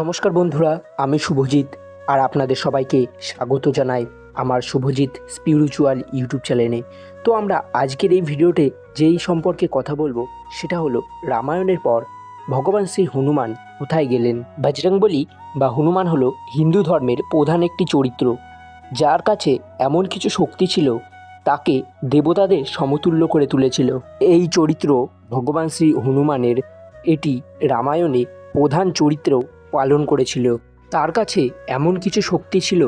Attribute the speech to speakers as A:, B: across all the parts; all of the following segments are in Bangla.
A: নমস্কার বন্ধুরা, আমি শুভজিৎ আর আপনাদের সবাইকে স্বাগত জানাই আমার শুভজিৎ স্পিরিচুয়াল ইউটিউব চ্যানেলে। তো আমরা আজকের এই ভিডিওতে যেই সম্পর্কে কথা বলব, সেটা হলো রামায়ণের পর ভগবান শ্রী হনুমান কোথায় গেলেন? বজরংবলী বা হনুমান হলো হিন্দু ধর্মের প্রধান একটি চরিত্র। যার কাছে এমন কিছু শক্তি ছিল, তাকে দেবতাদের সমতুল্য করে তুলেছিল। এই চরিত্র ভগবান শ্রী হনুমানের এটি রামায়ণে প্রধান চরিত্র পালন করেছিল। তার কাছে এমন কিছু শক্তি ছিল,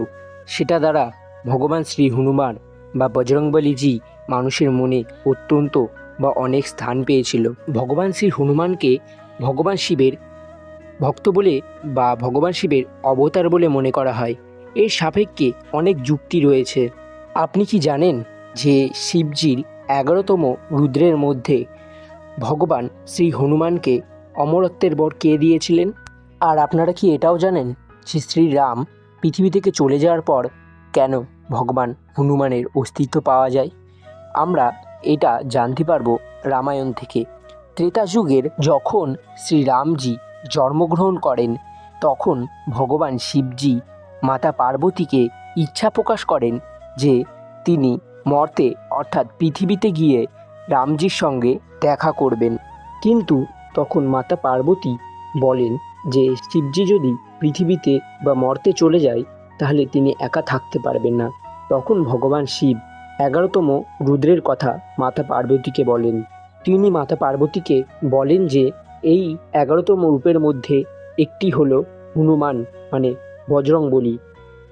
A: সেটা দ্বারা ভগবান শ্রী হনুমান বা বজরংবলীজি মানুষের মনে অত্যন্ত বা অনেক স্থান পেয়েছিল। ভগবান শ্রী হনুমানকে ভগবান শিবের ভক্ত বলে বা ভগবান শিবের অবতার বলে মনে করা হয়। এর সাপেক্ষে অনেক যুক্তি রয়েছে। আপনি কি জানেন যে শিবজির এগারোতম রুদ্রের মধ্যে ভগবান শ্রী হনুমানকে অমরত্বের বর কে দিয়েছিলেন? আর আপনারা কি এটাও জানেন যে শ্রীরাম পৃথিবী থেকে চলে যাওয়ার পর কেন ভগবান হনুমানের অস্তিত্ব পাওয়া যায়? আমরা এটা জানতে পারব রামায়ণ থেকে। ত্রেতা যুগের যখন শ্রীরামজি জন্মগ্রহণ করেন, তখন ভগবান শিবজি মাতা পার্বতীকে ইচ্ছা প্রকাশ করেন যে তিনি মর্তে অর্থাৎ পৃথিবীতে গিয়ে রামজির সঙ্গে দেখা করবেন। কিন্তু তখন মাতা পার্বতী বলেন যে শিবজি যদি পৃথিবীতে বা মর্তে চলে যায়, তাহলে তিনি একা থাকতে পারবেন না। তখন ভগবান শিব এগারোতম রুদ্রের কথা মাতা পার্বতীকে বলেন। তিনি মাতা পার্বতীকে বলেন যে, এই এগারোতম রূপের মধ্যে একটি হলো হনুমান মানে বজরংবলী।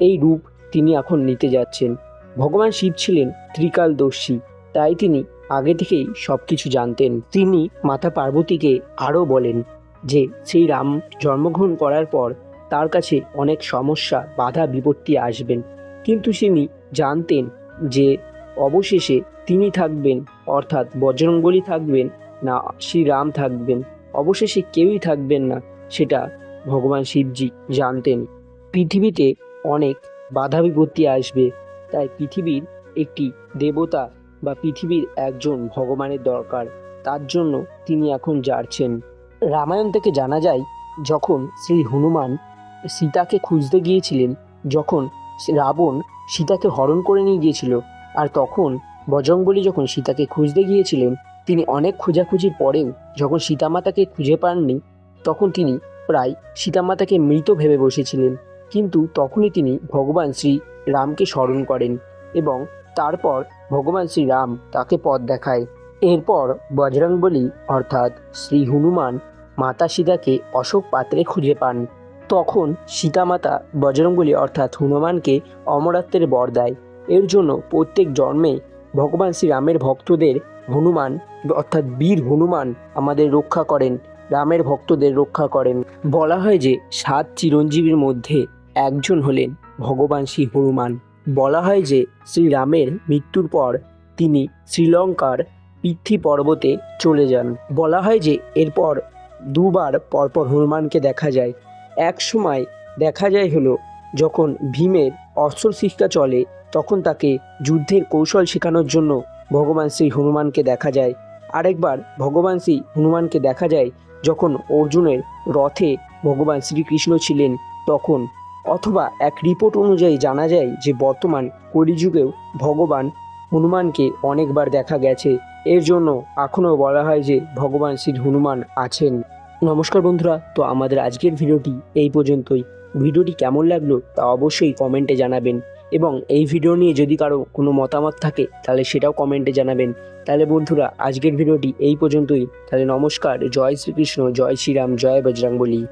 A: এই রূপ তিনি এখন নিতে যাচ্ছেন। ভগবান শিব ছিলেন ত্রিকালদর্শী, তাই তিনি আগে থেকেই সব কিছু জানতেন। তিনি মাতা পার্বতীকে আরও বলেন যে শ্রীরাম জন্মগ্রহণ করার পর তার কাছে অনেক সমস্যা, বাধা বিপত্তি আসবেন। কিন্তু তিনি জানতেন যে অবশেষে তিনি থাকবেন, অর্থাৎ বজরংবলী থাকবেন না শ্রীরাম থাকবেন। অবশেষে কেউই থাকবেন না, সেটা ভগবান শিবজি জানতেন। পৃথিবীতে অনেক বাধা বিপত্তি আসবে, তাই পৃথিবীর একটি দেবতা বা পৃথিবীর একজন ভগবানের দরকার। তার জন্য তিনি এখন যাচ্ছেন। রামায়ণ থেকে জানা যায়, যখন শ্রী হনুমান সীতাকে খুঁজতে গিয়েছিলেন, যখন রাবণ সীতাকে হরণ করে নিয়ে গিয়েছিল, আর তখন বজরংবলী যখন সীতাকে খুঁজতে গিয়েছিলেন, তিনি অনেক খোঁজাখুঁজির পরেও যখন সীতামাতাকে খুঁজে পাননি, তখন তিনি প্রায় সীতামাতাকে মৃত ভেবে বসেছিলেন। কিন্তু তখনই তিনি ভগবান শ্রী রামকে স্মরণ করেন এবং তারপর ভগবান শ্রী রাম তাকে পথ দেখায়। এরপর বজরংবলী অর্থাৎ শ্রী হনুমান মাতা সীতাকে অশোক পাত্রে খুঁজে পান। তখন সীতামাতা বজরংবলী অর্থাৎ হনুমানকে অমরত্বের বর দেয়। এর জন্য প্রত্যেক জন্মে ভগবান শ্রীরামের ভক্তদের হনুমান, অর্থাৎ বীর হনুমান আমাদের রক্ষা করেন, রামের ভক্তদের রক্ষা করেন। বলা হয় যে সাত চিরঞ্জীবীর মধ্যে একজন হলেন ভগবান শ্রী হনুমান। বলা হয় যে শ্রীরামের মৃত্যুর পর তিনি শ্রীলঙ্কার পৃথ্বী পর্বতে চলে যান। বলা হয় যে এরপর দুবার পরপর হনুমানকে দেখা যায়। এক সময় দেখা যায় হলো, যখন ভীমের অস্ত্র শিক্ষা চলে, তখন তাকে যুদ্ধের কৌশল শেখানোর জন্য ভগবান শ্রী হনুমানকে দেখা যায়। আরেকবার ভগবান শ্রী হনুমানকে দেখা যায়, যখন অর্জুনের রথে ভগবান শ্রীকৃষ্ণ ছিলেন, তখন অথবা এক রিপোর্ট অনুযায়ী জানা যায় যে বর্তমান কলিযুগেও ভগবান হনুমানকে অনেকবার দেখা গেছে। এর জন্য এখনও বলা হয় যে ভগবান শ্রী হনুমান আছেন। নমস্কার বন্ধুরা, তো আমাদের আজকের ভিডিওটি এই পর্যন্তই। ভিডিওটি কেমন লাগল তা অবশ্যই কমেন্টে জানাবেন। এবং এই ভিডিও নিয়ে যদি কারও কোনো মতামত থাকে, তাহলে সেটাও কমেন্টে জানাবেন। তাহলে বন্ধুরা, আজকের ভিডিওটি এই পর্যন্তই। তাহলে নমস্কার, জয় শ্রীকৃষ্ণ, জয় শ্রীরাম, জয় বজরংবলী।